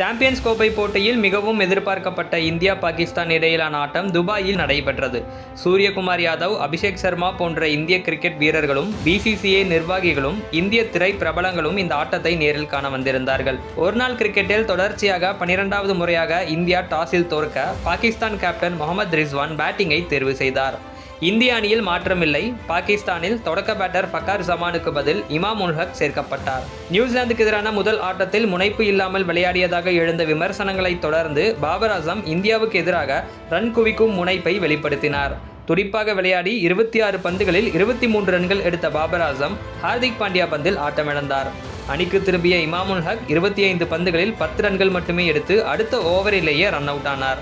Champions கோப்பை போட்டியில் மிகவும் எதிர்பார்க்கப்பட்ட இந்தியா பாகிஸ்தான் இடையிலான ஆட்டம் துபாயில் நடைபெற்றது. சூரியகுமார் யாதவ் அபிஷேக் சர்மா போன்ற இந்திய கிரிக்கெட் வீரர்களும் பிசிசிஐ நிர்வாகிகளும் இந்திய திரை பிரபலங்களும் இந்த ஆட்டத்தை நேரில் காண வந்திருந்தார்கள். ஒருநாள் கிரிக்கெட்டில் தொடர்ச்சியாக பனிரெண்டாவது முறையாக இந்தியா டாஸில் தோற்க பாகிஸ்தான் கேப்டன் முகமது ரிஸ்வான் பேட்டிங்கை தேர்வு செய்தார். இந்திய அணியில் மாற்றமில்லை. பாகிஸ்தானில் தொடக்க பேட்டர் ஃபக்கார் ஜமானுக்கு பதில் இமாம் உல் ஹக் சேர்க்கப்பட்டார். நியூசிலாந்துக்கு எதிரான முதல் ஆட்டத்தில் முனைப்பு இல்லாமல் விளையாடியதாக எழுந்த விமர்சனங்களை தொடர்ந்து பாபர் அசம் இந்தியாவுக்கு எதிராக ரன் குவிக்கும் முனைப்பை வெளிப்படுத்தினார். துடிப்பாக விளையாடி இருபத்தி ஆறு பந்துகளில் இருபத்தி மூன்று ரன்கள் எடுத்த பாபர் ஆசம் ஹார்திக் பாண்டியா பந்தில் ஆட்டமிழந்தார். அணிக்கு திரும்பிய இமாமுல் ஹக் இருபத்தி ஐந்து பந்துகளில் பத்து ரன்கள் மட்டுமே எடுத்து அடுத்த ஓவரிலேயே ரன் அவுட் ஆனார்.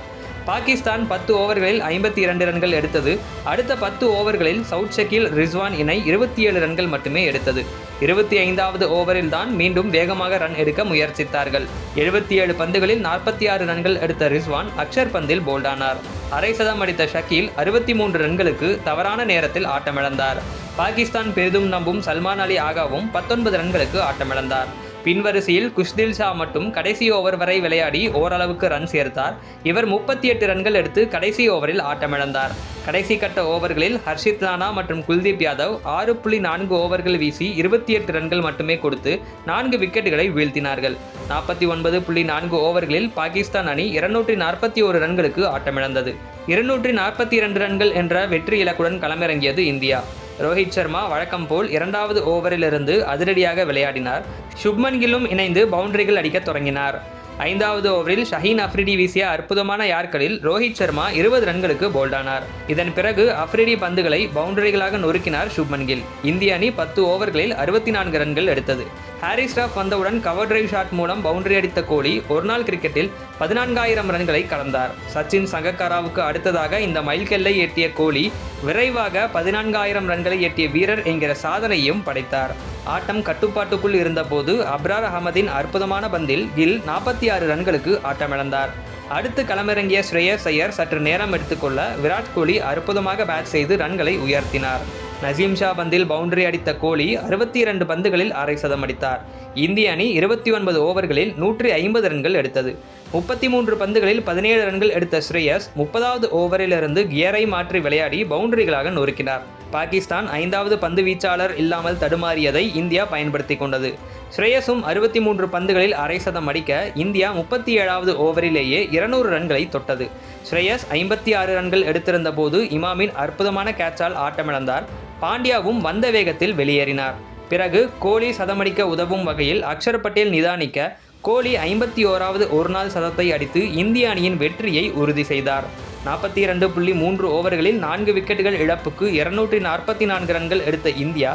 பாகிஸ்தான் பத்து ஓவர்களில் ஐம்பத்தி இரண்டு ரன்கள் எடுத்தது. அடுத்த பத்து ஓவர்களில் சவுத் ஷக்கீல் ரிஸ்வான் இணை இருபத்தி ஏழு ரன்கள் மட்டுமே எடுத்தது. இருபத்தி ஐந்தாவது ஓவரில் தான் மீண்டும் வேகமாக ரன் எடுக்க முயற்சித்தார்கள். எழுபத்தி ஏழு பந்துகளில் நாற்பத்தி ஆறு ரன்கள் எடுத்த ரிஸ்வான் அக்ஷர் பந்தில் போல்டானார் அரை சதம் அடித்த ஷக்கீல் அறுபத்தி மூன்று ரன்களுக்கு தவறான நேரத்தில் ஆட்டமிழந்தார். பாகிஸ்தான் பெரிதும் நம்பும் சல்மான் அலி ஆகாவும் பத்தொன்பது ரன்களுக்கு ஆட்டமிழந்தார். பின்வரிசையில் குஷ்தில் ஷா மட்டும் கடைசி ஓவர் வரை விளையாடி ஓரளவுக்கு ரன் சேர்த்தார். இவர் முப்பத்தி எட்டு ரன்கள் எடுத்து கடைசி ஓவரில் ஆட்டமிழந்தார். கடைசி கட்ட ஓவர்களில் ஹர்ஷித் ராணா மற்றும் குல்தீப் யாதவ் ஆறு புள்ளி நான்கு ஓவர்கள் வீசி இருபத்தி எட்டு ரன்கள் மட்டுமே கொடுத்து நான்கு விக்கெட்டுகளை வீழ்த்தினார்கள். நாற்பத்தி ஒன்பது புள்ளி நான்கு ஓவர்களில் பாகிஸ்தான் அணி இருநூற்றி நாற்பத்தி ஒரு ரன்களுக்கு ஆட்டமிழந்தது. இருநூற்றி நாற்பத்தி இரண்டு ரன்கள் என்ற வெற்றி இலக்குடன் களமிறங்கியது இந்தியா. ரோஹித் சர்மா வழக்கம் போல் இரண்டாவது ஓவரிலிருந்து அதிரடியாக விளையாடினார். சுப்மன் கில்லும் இணைந்து பவுண்டரிகள் அடிக்கத் தொடங்கினார். ஐந்தாவது ஓவரில் ஷஹீன் அஃப்ரிடி வீசிய அற்புதமான யார்களில் ரோஹித் சர்மா இருபது ரன்களுக்கு போல்டானார். இதன் பிறகு அஃப்ரிடி பந்துகளை பவுண்டரிகளாக நொறுக்கினார் சுப்மன் கில். இந்திய அணி பத்து ஓவர்களில் அறுபத்தி நான்கு ரன்கள் எடுத்தது. ஹாரிஸ் ஸ்டாஃப் வந்தவுடன் கவர் டிரைவ் ஷாட் மூலம் பவுண்டரி அடித்த கோலி ஒருநாள் கிரிக்கெட்டில் பதினான்காயிரம் ரன்களை கடந்தார் சச்சின் சங்கக்காராவுக்கு அடுத்ததாக இந்த மைல்கல்லை எட்டிய கோலி விரைவாக பதினான்காயிரம் ரன்களை எட்டிய வீரர் என்கிற சாதனையும் படைத்தார். ஆட்டம் கட்டுப்பாட்டுக்குள் இருந்தபோது அப்ரார் அகமதின் அற்புதமான பந்தில் கில் நாற்பத்தி ஆறு ரன்களுக்கு ஆட்டமிழந்தார். அடுத்து களமிறங்கிய ஸ்ரேயஸ் ஐயர் சற்று நேரம் எடுத்துக்கொள்ள விராட் கோலி அற்புதமாக பேட் செய்து ரன்களை உயர்த்தினார். நசீம் ஷா பந்தில் பவுண்டரி அடித்த கோலி அறுபத்தி இரண்டு பந்துகளில் அரை சதம் அடித்தார். இந்திய அணி இருபத்தி ஒன்பது ஓவர்களில் நூற்றி ஐம்பது ரன்கள் எடுத்தது. முப்பத்தி மூன்று பந்துகளில் பதினேழு ரன்கள் எடுத்த ஸ்ரேயஸ் முப்பதாவது ஓவரிலிருந்து கியரை மாற்றி விளையாடி பவுண்டரிகளாக நொறுக்கினார். பாகிஸ்தான் ஐந்தாவது பந்து வீச்சாளர் இல்லாமல் தடுமாறியதை இந்தியா பயன்படுத்தி கொண்டது. ஸ்ரேயஸும் அறுபத்தி மூன்று பந்துகளில் அரை சதம் அடிக்க இந்தியா முப்பத்தி ஏழாவது ஓவரிலேயே இருநூறு ரன்களை தொட்டது. ஸ்ரேயஸ் ஐம்பத்தி ஆறு ரன்கள் எடுத்திருந்த போது இமாமின் அற்புதமான கேட்சால் ஆட்டமிழந்தார். பாண்டியாவும் வந்த வேகத்தில் வெளியேறினார். பிறகு கோலி சதமடிக்க உதவும் வகையில் அக்ஷர் பட்டேல் நிதானிக்க கோலி ஐம்பத்தி ஓராவது ஒருநாள் சதத்தை அடித்து இந்திய அணியின் வெற்றியை உறுதி செய்தார். நாற்பத்தி இரண்டு புள்ளி மூன்று ஓவர்களில் நான்கு விக்கெட்டுகள் இழப்புக்கு இருநூற்றி நாற்பத்தி நான்கு ரன்கள் எடுத்த இந்தியா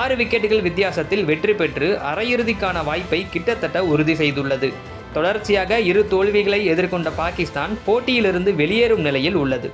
ஆறு விக்கெட்டுகள் வித்தியாசத்தில் வெற்றி பெற்று அரையிறுதிக்கான வாய்ப்பை கிட்டத்தட்ட உறுதி செய்துள்ளது. தொடர்ச்சியாக இரு தோல்விகளை எதிர்கொண்ட பாகிஸ்தான் போட்டியிலிருந்து வெளியேறும் நிலையில் உள்ளது.